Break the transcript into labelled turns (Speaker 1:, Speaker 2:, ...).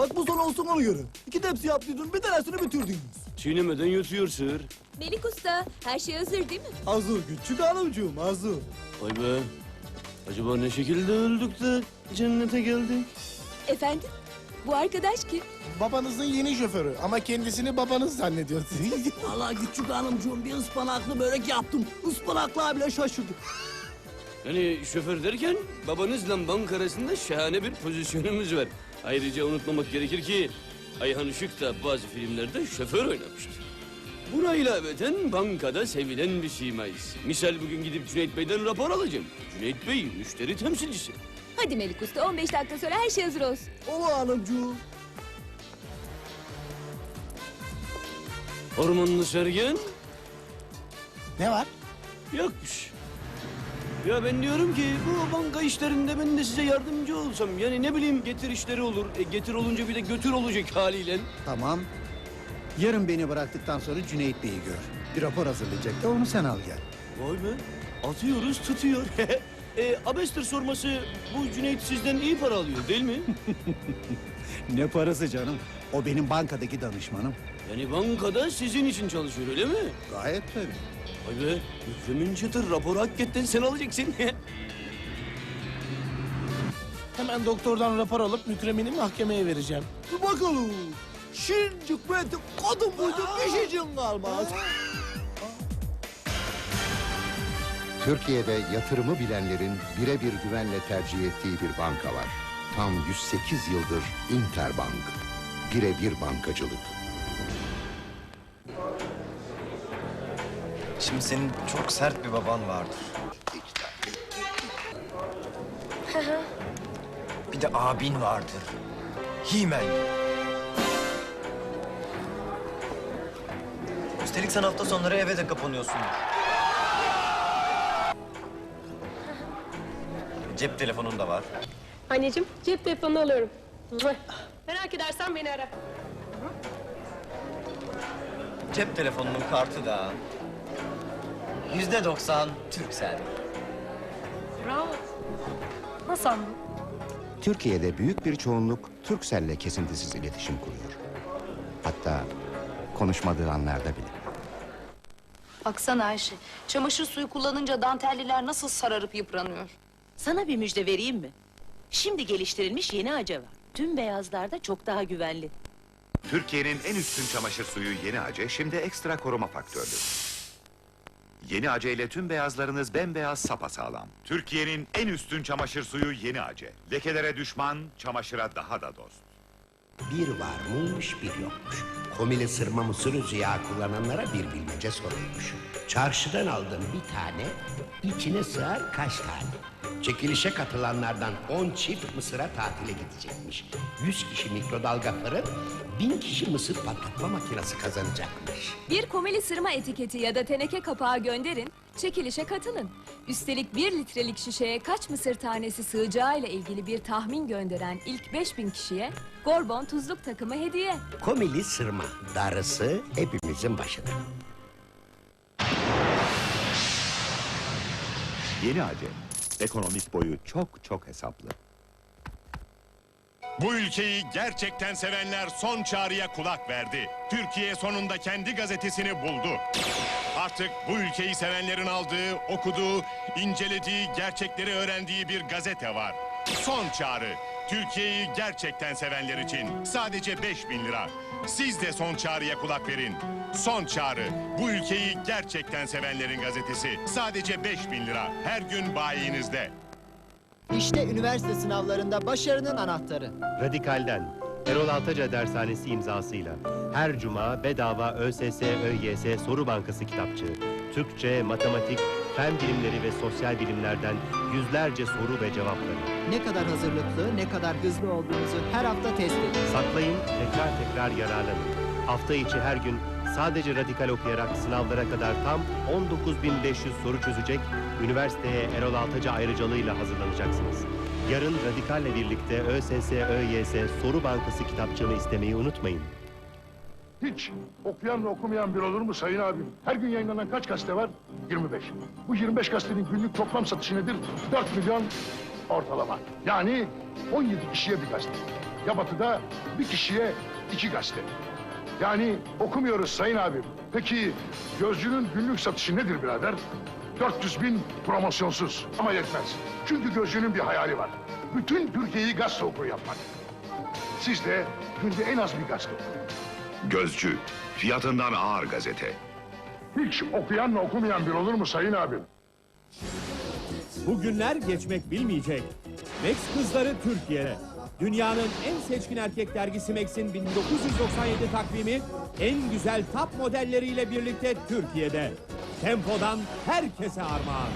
Speaker 1: Bak bu son olsun ona göre. İki tepsi yaptıydın bir tanesini bitirdiniz.
Speaker 2: Çiğnemeden yutuyor sığır.
Speaker 3: Melik Usta, her şey hazır değil mi?
Speaker 1: Hazır küçük hanımcığım hazır.
Speaker 2: Vay be. Acaba ne şekilde öldük de cennete geldik?
Speaker 3: Efendim? Bu arkadaş kim?
Speaker 4: Babanızın yeni şoförü ama kendisini babanız zannediyor.
Speaker 1: Valla küçük hanımcığım bir ıspanaklı börek yaptım. Ispanaklığa bile şaşırdık.
Speaker 2: Yani şoför derken babanızla banka arasında şahane bir pozisyonumuz var. Ayrıca unutmamak gerekir ki Ayhan Işık da bazı filmlerde şoför oynamıştır. Buna ilaveten bankada sevilen bir simayız. Misal bugün gidip Cüneyt Bey'den rapor alacağım. Cüneyt Bey müşteri temsilcisi.
Speaker 3: Hadi Melik Usta, 15 dakika sonra her şey hazır olsun.
Speaker 1: Ola hanımcığım.
Speaker 2: Ormanlı Sergen
Speaker 4: ne var?
Speaker 2: yokmuş. Ya ben diyorum ki bu banka işlerinde ben de size yardımcı olsam. Yani ne bileyim getir işleri olur. E, getir olunca bir de götür olacak haliyle.
Speaker 5: Tamam. Yarın beni bıraktıktan sonra Cüneyt Bey'i gör. Bir rapor hazırlayacak da onu sen al gel.
Speaker 2: Vay be. Atıyoruz tutuyor. e, Abester sorması bu Cüneyt sizden iyi para alıyor değil mi?
Speaker 5: Ne parası canım? O benim bankadaki danışmanım.
Speaker 2: yani bankada sizin için çalışıyor öyle mi?
Speaker 5: Gayet tabii.
Speaker 2: Vay be. Mükremin çıtır raporu hakikaten sen alacaksın.
Speaker 4: Hemen doktordan rapor alıp Mükremin'i mahkemeye vereceğim.
Speaker 1: Bir bakalım. Şincik ben de kadın buydum işicin kalmaz.
Speaker 6: Türkiye'de yatırımı bilenlerin birebir güvenle tercih ettiği bir banka var. Tam 108 yıldır Interbank. Birebir bankacılık.
Speaker 7: Şimdi senin çok sert bir baban vardır. bir de abin vardır. Himen. Üstelik sen hafta sonları eve de kapanıyorsun. Cep telefonun da var.
Speaker 8: Anneciğim cep telefonunu alıyorum. Merak edersen beni ara.
Speaker 7: Cep telefonunun kartı da yüzde doksan Türksel.
Speaker 8: Bravo. Nasıl anladın?
Speaker 6: Türkiye'de büyük bir çoğunluk Turkcell'le kesintisiz iletişim kuruyor. Hatta konuşmadığı anlarda bile.
Speaker 9: Baksana Ayşe, çamaşır suyu kullanınca dantelliler nasıl sararıp yıpranıyor.
Speaker 10: Sana bir müjde vereyim mi? Şimdi geliştirilmiş yeni ace var. Tüm beyazlarda çok daha güvenli.
Speaker 11: Türkiye'nin en üstün çamaşır suyu Yeni Ace şimdi ekstra koruma faktörlü. Yeni Ace ile tüm beyazlarınız bembeyaz sapasağlam. Türkiye'nin en üstün çamaşır suyu Yeni Ace. Lekelere düşman, çamaşıra daha da dost.
Speaker 12: Bir varmış bir yokmuş. Komili sırma mısır üzü yağı kullananlara bir bilmece sorulmuş. Çarşıdan aldığım bir tane içine sığar kaç tane? Çekilişe katılanlardan 10 çift Mısır'a tatile gidecekmiş. 100 kişi mikrodalga fırın, 1000 kişi mısır patlatma makinesi kazanacakmış.
Speaker 3: Bir komeli sırma etiketi ya da teneke kapağı gönderin, çekilişe katılın. Üstelik bir litrelik şişeye kaç mısır tanesi sığacağıyla ilgili bir tahmin gönderen ilk 5000 kişiye Gorbon tuzluk takımı hediye.
Speaker 12: Komili sırma, darısı hepimizin başına.
Speaker 11: Yeni Ace. Ekonomik boyu çok çok hesaplı.
Speaker 13: Bu ülkeyi gerçekten sevenler son çağrıya kulak verdi. Türkiye sonunda kendi gazetesini buldu. Artık bu ülkeyi sevenlerin aldığı, okuduğu, incelediği, gerçekleri öğrendiği bir gazete var. Son çağrı. Türkiye'yi gerçekten sevenler için sadece 5000 lira. Siz de son çağrıya kulak verin. Son çağrı. Bu ülkeyi gerçekten sevenlerin gazetesi. Sadece 5000 lira. Her gün bayinizde.
Speaker 1: İşte üniversite sınavlarında başarının anahtarı.
Speaker 14: Radikal'den Erol Altaca Dershanesi imzasıyla her cuma bedava ÖSS ÖYS Soru Bankası kitapçığı. Türkçe, matematik, fen bilimleri ve sosyal bilimlerden yüzlerce soru ve cevapları.
Speaker 1: Ne kadar hazırlıklı, ne kadar hızlı olduğunuzu her hafta test edin.
Speaker 14: Saklayın, tekrar tekrar yararlanın. Hafta içi her gün sadece radikal okuyarak sınavlara kadar tam 19.500 soru çözecek, üniversiteye Erol Altaca ayrıcalığıyla hazırlanacaksınız. Yarın Radikal'le birlikte ÖSS ÖYS Soru Bankası kitapçığını istemeyi unutmayın.
Speaker 13: Hiç okuyan okumayan bir olur mu sayın abim? Her gün yayınlanan kaç gazete var? 25. Bu 25 gazetenin günlük toplam satışı nedir? 4 milyon ortalama. Yani 17 kişiye bir gazete.
Speaker 15: ya batıda bir kişiye iki gazete. Yani okumuyoruz sayın abim. Peki gözcünün günlük satışı nedir birader? 400 bin promosyonsuz ama yetmez. Çünkü gözcünün bir hayali var. Bütün Türkiye'yi gazete okuru yapmak. Siz de günde en az bir gazete okuyun.
Speaker 11: Gözcü, fiyatından ağır gazete.
Speaker 15: Hiç okuyanla okumayan bir olur mu sayın abim?
Speaker 13: Bu günler geçmek bilmeyecek. Max kızları Türkiye'de. Dünyanın en seçkin erkek dergisi Max'in 1997 takvimi en güzel top modelleriyle birlikte Türkiye'de. Tempodan herkese armağan.